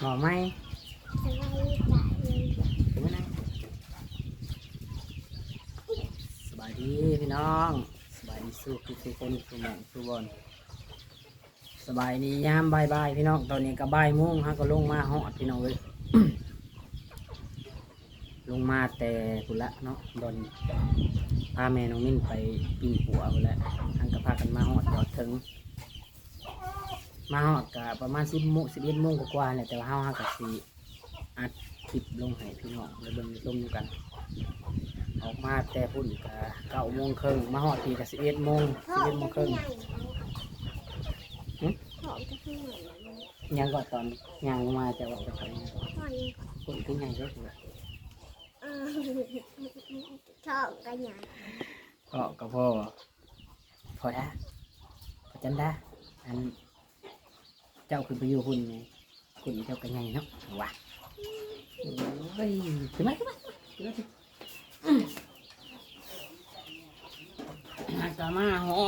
หอไม้สบายจ่ายเลยถึงไหมนะสบายดีพี่น้อง สบายดีสู้คือคือคนคือหมองคือบอลสบายดียามบายบายพี่น้อง ตอนนี้ก็บ่ายโมงฮะก็ลงมาหอดพี่น้องเลย ลงมาแต่กุละเนาะบอลพาแม่น้องมิ้นไปปิ้งหัวกุละทั้งก็พากันมาหอดจอดถึง มาหอดกะประมาณสิบโมงสิบเอ็ดโมงกว่าๆเนี่ยแต่ว่าเฮาหากับสีอัดคลิปลงให้พี่น้องแล้วเบิ่งลงกัน ออกมาแต่พุ่นกะเก้าโมงครึ่งมาหอดทีกับสิบเอ็ดโมงพ่อสิบเอ็ดโมจะงคขึ้รึ่นงใหญ่พ่อจะขึ้นใหญ่เลยยังก็ตอนยังลงมาจะบอกจะไปยังพ่อยังก่อนคนขึ้นไงก็คือเออชอบกันใหญ่ก็กับพ่อพอได้พอจันได้อัน เจ้าขึ้นไปอยู่หุ่นไงหุ่นเจ้ากันไงเนาะว้าเฮ้ยขึ้นมาขึ้นมาขึ้นมาขึ้นมาจะมาหอ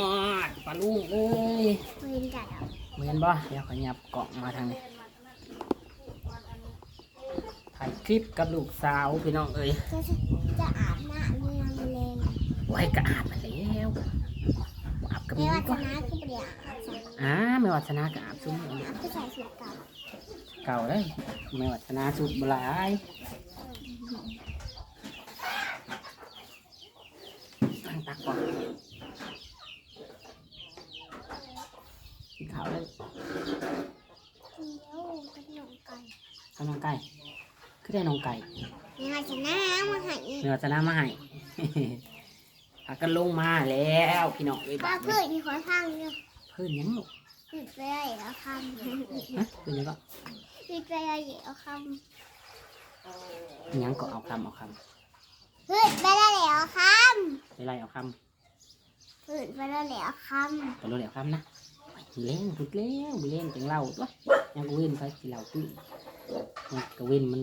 ดปลาลุงเอ้ยเว้นใหญ่เอาเห็นบ่เดี๋ยวขอยับเกาะมาทางนี้ถ่ายคลิปกับลูกสาวพี่น้องเอ้ยจะจะอาบน้ำเรื่องแรงไว้กระอาบมาแล้วอาบกับไม่มีว่าก็จะน้าก็เปลี่ยน อาบใส่อ่าไม่วัฒนากระอาบซุ้มออาบก็ใส่สุดเก่าเก่าเลยไม่วัฒนาสุดบหลายตั้งตักก่อนกินข้าวเลยเดี๋ยวเป็นหนองไก่ข้าวน้องไก่คือได้น้องไก่ไม่ว่าจะน้ามาให้ไม่วัฒนามาให้พากันลงมาแล้วพี่น้องเอ้ยป้าบาดเพื่อนมีขอทางเดียวเพื่อนยังลูกปิดไปได้แล้วคำฮะเพื่อนยังก็ปิดไปได้แล้วคยังก็เอาคำเอาคำเพื่อนไปได้แล้วคำไปไล่เอาคำเพื่อนไปได้แล้วคำไปรู้แล้วคำนะไปกินเล่นพูดเล่นไปเล่นจังเล่าตัวยังก็เว้นไปกินเหล้าตื้อยังก็เว้นมัน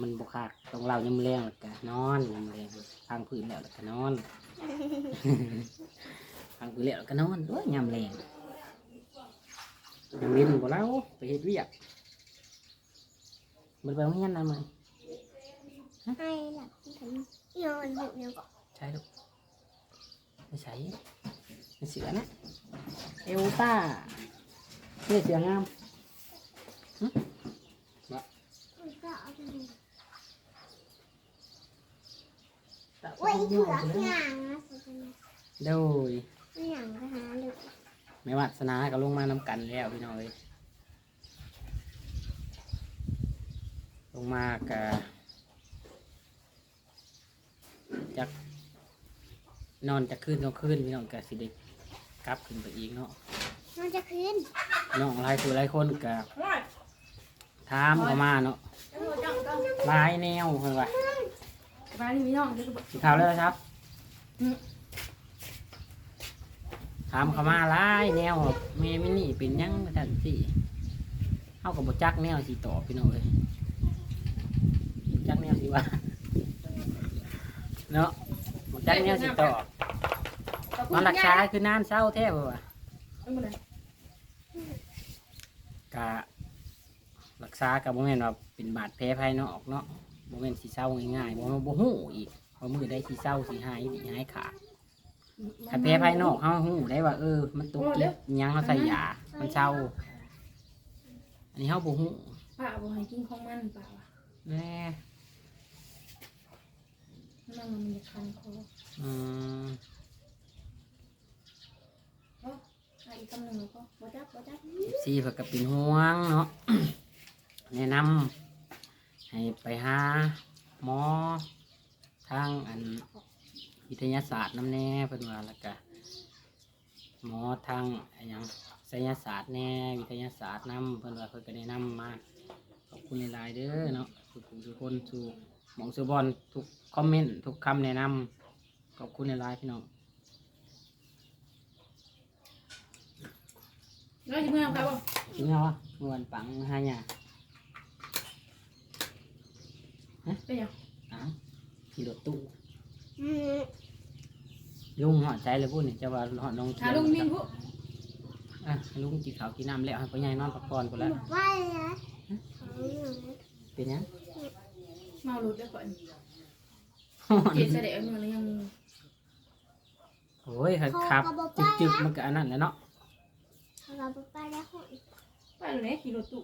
มันบกขาดต้องเล่ายังมือแรงแล้วก็นอนยังมือแรงพังพื้นแล้วแล้วก็นอนพั งพื้นแล้วแล้วก็นอนด้วยยามแรงยังเว้นบ่เล่าไปเฮ็ดเวียกมันไปโรงเรียนนะมึงำให้หลับถึงนอนหยุดเดียวก่อนใช่ลูกไม่ใช่ไม่เสือนะเอลต้าเนี่ยเสืองามก็เอาไปดูตะโอ้ยโยเผือกเลยหางนะสุดเลยโดย ไม่หางไปหาเลยไม่วัสนาก็ลงมาน้ำกันแล้วพี่น้องเอ้ยลงมากะจากนอนจากคืนก็คืนพี่น้องกะสิเด็กกลับขึ้นไปอีกเนาะมันจะขึ้นน้องหลายคนหลายคนกะถามเข้ามาเนาะหลายแนวเพิ่นว่าบ้านนี้มีน้องเดี๋ยวก็บอกกินข้าวแล้วครับ ถามเขามาหลายแนวเมมินี่เป็นยังทันสิเฮากับบจักแนวสิตอบพี่น้องเลยจักแนวสิว่าเนาะบจักแนวสิตอบมารักษาคือนานเศร้าแท้บ่วะเอามาเลยกะรักษากับบ่แม่นว่าเป็นบาดแผลภายนอกเนาะบ่แม่นสิเศร้าง่ายๆบ่แม่นบ่ฮู้อีกว่ามือได้สิเศร้าสิหายสิหายขาด ถ้าแพ้ภายนอกเขาหูได้ว่าเออ มันตกเล็บยังเขาใส่ยา มันเศร้า อันนี้เขาบุหูป้าบอกให้กินของมันป้าว่ะแน่นั่งมันจะคันคออืมอะอีกคำหนึ่งแล้วก็บ่จับบ่จับซีเพื่อกับเป็นห่วงเนาะ แนะนำให้ไปหาหมอทางอัน วิทยาศาสตร์น้ำแน่เพิ่นว่าแล้วก็หมอทางอนหยังไสยศาสตร์แน่วิทยาศาสตร์น้ำเพิ่นว่าเพิ่นก็แนะนำมาขอบคุณหลายๆเด้อเนาะทุกผู้ทุกคนสู่หมองสู่บอลทุกคอมเมนต์ทุกคำแนะนำขอบคุณหลายๆพี่น้องน้องจะเมื่อครับบ่จริงเหรอวะเมื่อวันปังหาหยาเป็นยังอ้าวขี่รถตู้ อืม ลุงหอดใจเลยพูดนี่จะว่าหอดน้องหาลุงมินผู้เอะลุงกินข้าวกินน้ำแล้วให้พ่อใหญ่นอนพักผ่อนพุ่นบละอกว่านะของหนูเป็นหยังเมาหลุดแล้วก่อนเจ็ดเสด็จเอาเงินแล้วยังโอ้ยครับครับจึกๆมันก็อันนั้นแหละเนาะเขาบอกว่าได้ของไปเลยเนี่ยขี่รถตู้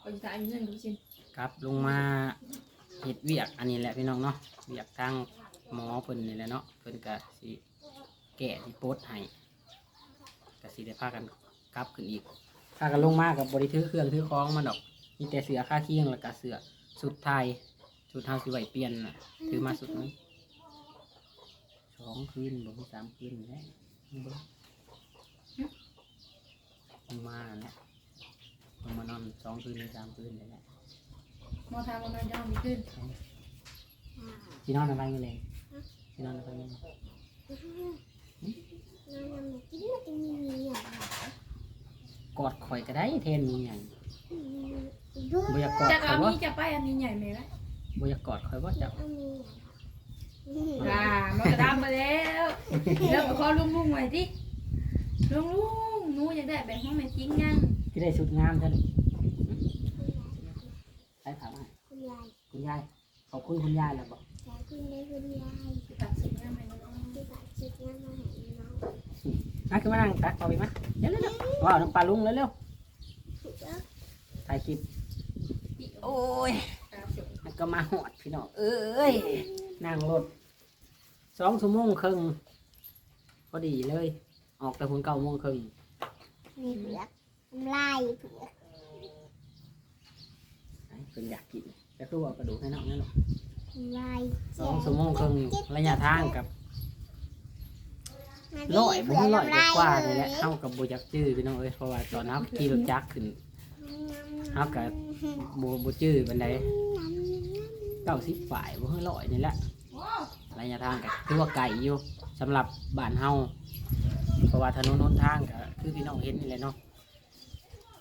คอยจ่ายเงินดูสิครับลงมาเฮ็ดเวียกอันนี้แหละพี่น้องเนาะเวียกทาง หมอเพิ่นนี่แหละเนาะเพิ่นก็สิแก้สิโพสต์ให้ก็สิได้พากันกลับขึ้นอีกพากันลงมากับบริถือเครื่องถือของมาดอก มีแต่เสือค่าเคียงแล้วก็เสือสุดไทยสุดเฮาสิไว้เปลี่ยนน่ะถือมาสุดนี้สองคืนบ่มีสามคืนแล้วบ่ลงมาแล้วลงมานอนสองคืนหรือสามคืนเลยแหละมอทางมันนอนยาวมีขึ้นพี่น้องอะไรกันเลยพี่ น้องอะไรกันน้ำมันกินมันจะมีอย่างกอดข่อยก็ได้เทนมีอย่างด้วยบ่อยากกอดจากข่อเอายว่ามีจะไปอันนี้ใหญ่ไหมล่ะบ่อยากกอดข่อยว่าจะเอามีอ่ามันกระดามมาแล้ว แล้วก็ขอลุงลุงไว้ดิลุงลุงหนูอยากได้แบบห้องแม่จริงยังที่ได้ชุดงามท่านใช้ถามว่าคุณยายคุณยายขอบคุณคุณยายแล้วบอกยายคุณได้คุณยาย ตัดสินยังไงน้อง ที่ฝากชิดน้ำมาให้น้อง อ่ะขึ้นมานั่งตักเอาไปมั้ยเร็วเร็วๆว้าวน้ำปลาลุงเร็วเร็วถูกแล้วๆถ่ายคลิปปีโอ้โอ้ยตาสวยแล้วก็มาหอดพี่น้องเอ้ยนั่งรถสองชั่วโมงครึ่งพอดีเลย ออกแต่พุ่นเก้าโมงครึ่งมีเผือกน้ำลายเผือกไอ้เพิ่นอยากกินก็คือว่ากระดูกให้น้องนั่นหรอกน้ำลายสองชั่วโมงครึ่งระยะทางกับ ร้อยบ่ร้อยกว่านี่แหละเฮากับบ่อยากจื้อพี่น้องเอ้ยเพราะว่าตอนเฮาขี่รถจักรขึ้นเฮาก็บ่บ่จื้อปานใด90ฝ่ายบ่เฮาร้อยนี่แหละระยะทางก็ถือว่าไกลอยู่สำหรับบ้านเฮาเพราะว่าถนนหนทางก็คือพี่น้องเห็นนี่แหละเนาะ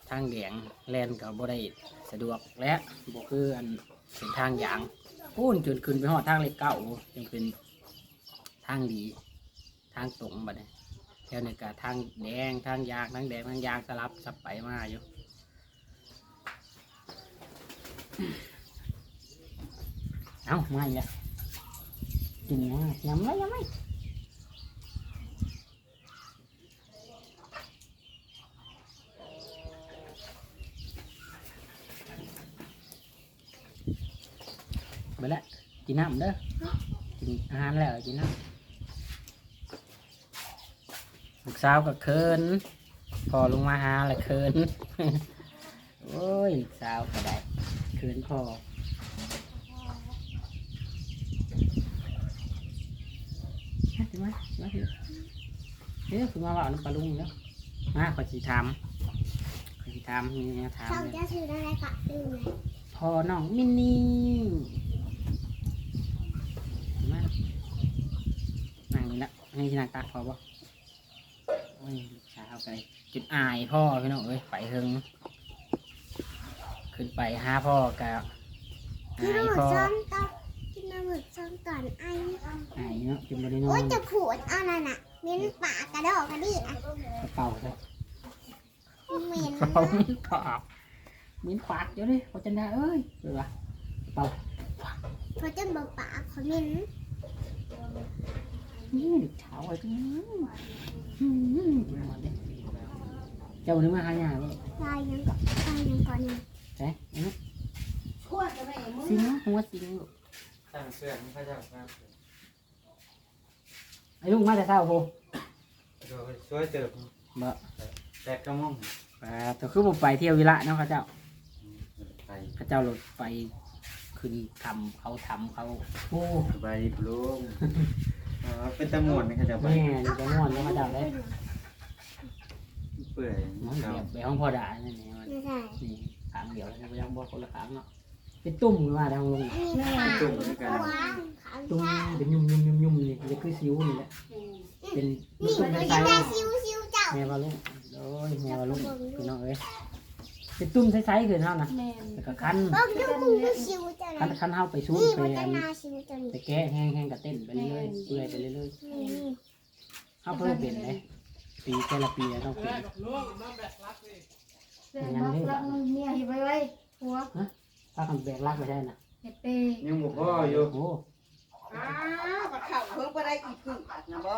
ทางแดงแล่นก็บ่ได้สะดวกและบ่คืออันเป็นทางยางปูนจนขึ้นไปฮอดทางเลขเก้ายังเป็นทางดี ทางตรงบัดนี้แถวนี้ก็ทางแดงทางยางทางแดงทางยางสลับสับไปมาอยู่เอ้าไม่ละกินยังยำไรยำไรไปแล้วกินน้ำเด้อกินอาหารแล้วกินน้ำ ลูก สาวก็เคินพอลงมาหาแหละเคินโอ้ยลูกสาวก็ได้เคินพอมาสิมามาสิเฮ้ยคือมาว่าน้ำปลาลุงแล้วมาขอจีทำขอจีทำมีแนวถามเขาเลยจะซื้ออะไรกะดูไหมพอน้องมินนี่มานั่งนี่ละให้ชินังตักพอบ่โอ้ยลูกสาวไปจุดอายพ่อพี่น้องเอ้ยไปเฮงขึ้นไปหาพ่อกับกินอายหมึกพ่อซ้อนตอนกินหมึกซ้อนตอนไอ้อายเนาะจุ่มบริโนอโอ้ยนจะผูดเอานั่นน่ะเม้นปากกระดอกกระดิ่งอะกระเป๋าใช่เม้นกระเป๋ามิ้นปากมิ้นปากเดี๋ยวดิเขาจะได้เอ้ยเดี๋ยวละกระเป๋าเขาจะบอกปากเขาเม้น นี่เด็กเช้าไอ้ตรงนั้นอืมกินหมดเจ้านึกมาหายาบ่ลายยังก่อนลายยังก่อนหนึ่งใช่อันนี้ชั่วจะไหนมึงสิงหัวสิงลูกตั้งเสื้อมันก็จะมาไอ้ลุงมาแต่เช้าโหช่วยเติมบ่แตกกระม่องอ่าแต่คือผมไปเที่ยววิระเนาะเขาเจ้าไปพระเจ้าลดไปขึ้นทำเขาทำเขาโอ้สบายดีปลุง อ๋อเป็นตะมวนนะครับจะไปแม่นี่จะม่วนแล้วพระเจ้าได้เปื่อยมันเก่าเดียบไปห้องพ่อด่านี่นี่มันไม่ใช่นี่ขางเดียวแล้วนะไปยังบอกคนละขางเนาะเป็นตุ่มขึ้นมาทางลงอันนี้ปากจุ่มด้วยกันวางขาตุ่มข้างเป็นยุ่มยุ่มยุ่มยุ่มนี่จะคือซิวนี่แหละเป็นนี่ตุ่มมันใสจะได้ซิวซิวเจ้าๆแม่ว่าลุงโอ้ยแม่ว่าลุงพี่น้องเอ้ย เป็นตุ่มใสๆขึ้นเท่านะแม่แล้วก็คันบ้องดูมึงดูซิวเจ้าคันนะคันเฮาไปชูดนี่ไปมันจะอันนาซิวเจ้านี่ไปแก้แห้งๆกับเต้นไปเรื่อยๆเปื่อยไปเรื่อยนี่ๆเฮาเพิ่มเป็นเลยปีแต่ละปีต้องเป็นเรื่องรักรักเมียเฮ็ดไว้ไว้ผัวถ้าคำแบกรักไม่ใช่น่ะเฮ็ดไปยังบ่พออยู่โอ้อ้าวบัดเข้าเพิ่งบ่ได้อีกพึ่งอัดนะบ่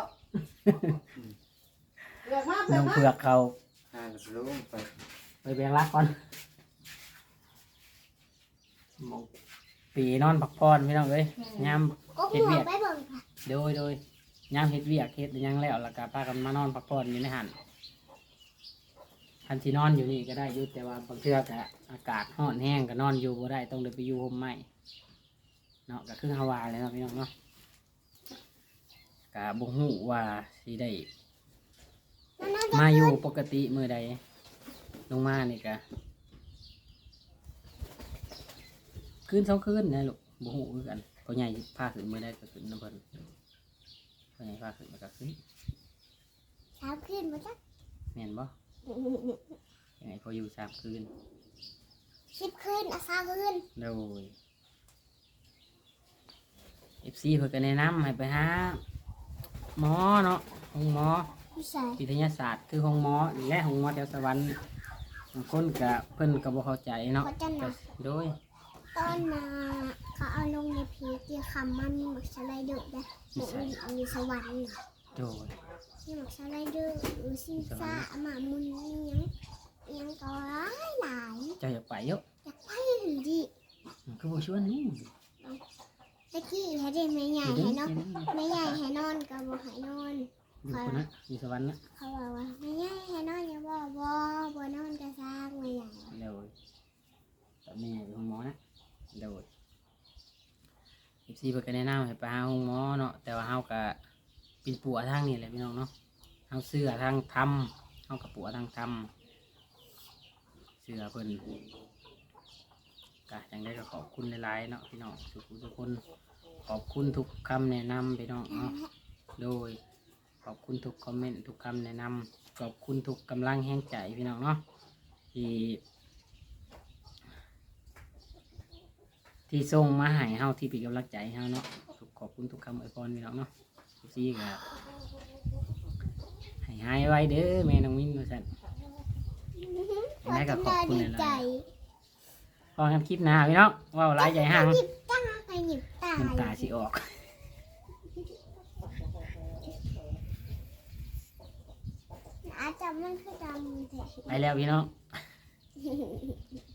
เลือกมาเลืน้ออกงมาเผือกเขาอ่าลุงไปไป แบกรักก่อนหมองปีนอนพักผ่อนพี่น้องเอ้ยยามก็เฮ็ดหัเวีวยกไปเบิ่งค่ะโดยโดยยามเฮ็ดเวียกเฮ็ดหยังแล้วแล้วก็พากันมานอนพักผ่อนอยู่ในหันคันสินอนอยู่นี่ก็ได้อยู่แต่ว่าบางเทื่อก็อากาศร้อนแห้งก็นอนอยู่บ่ได้ต้องเดินไปอยู่ห่มไม้เนาะก็คือฮาวาเลยเนาะพี่น้องเนาะก็บ่ฮู้ว่าสิได้นั่นน่าจะมาอยู่ปกติมือใด ลงมานี่กะคืนสองคืนนะลูกบ่ฮู้คือกันพ่อใหญ่พาขึ้นมือใดก็ขึ้นน้ำเพิ่นพ่อใหญ่พาขึ้นมาก็ขึ้นเช้าขึ้นมาจ้ะแม่นบ่ยังไงพออยู่สามคืนสิบขึ้นอาซาขึ้นโดย FC เพิ่นก็แนะนำให้ไปหาหมอเนาะห้องหมอผู้ชายวิทยาศาสตร์คือห้องหมอและห้องหมอแถวสวรรค์ บางคนก็เพิ่นก็บ่เข้าใจเนาะเขาจะหนักโดยต้นนาเขาเอาลงในพีที่คำมันมีหมักสไลเดอร์นะหมูมีสวรรค์น่ะโดยมีหมักสไลเดอร์หรือซีซ่าอามามุนนี่ยังยังก็หลายหลายเจ้าอยากไปเยอะอยากไปหรือดิคือบ่ชวนนี่ตะกี้ให้ได้แม่ใหญ่อยู่ให้เด้นอนอยู่เด้แม่ใหญ่ให้นอนกับบ่ให้นอน อยู่คนนะอยู่สวรรค์นะเขาบอกว่าแม่ใหญ่ให้นอนอย่าบ่บ่บ่นอนกระซากแม่ใหญ่เดี๋ยวแต่แม่อยู่ห้องหมอนะเดี๋ยวเอฟซีเพิ่นก็แนะนำให้ไปหาห้องหมอเนาะแต่ว่าเฮาก็เป็นปัวทางนี่แหละพี่น้องเนาะเฮาเสื้อทางทำเฮากับปัวทางทำเสื้อเพิ่นก็จังได้ก็ขอบคุณหลายๆเนาะพี่น้องทุกทุกคนขอบคุณทุกคำแนะนำพี่น้องเนาะโดย ขอบคุณทุกคอมเมนต์ทุกคำแนะนำขอบคุณทุกกำลังแห่งใจพี่น้องเนาะที่ที่ส่งมาให้เฮาที่เป็นกำลังใจให้เฮาเนาะทุกขอบคุณทุกคำอวยพรพี่น้องเนาะทุกซี่ก็ให้หายไวเด้อแม่น้องมิ้นว่าซั่นพอจะได้ดีใจพอกันคลิปหน้าพี่น้องเว้าหลายใจห่างหยิบตาไปหยิบตาน้ำตาสิออก อาจจะมันคือดำแต่ไปแล้วพี่น้องเ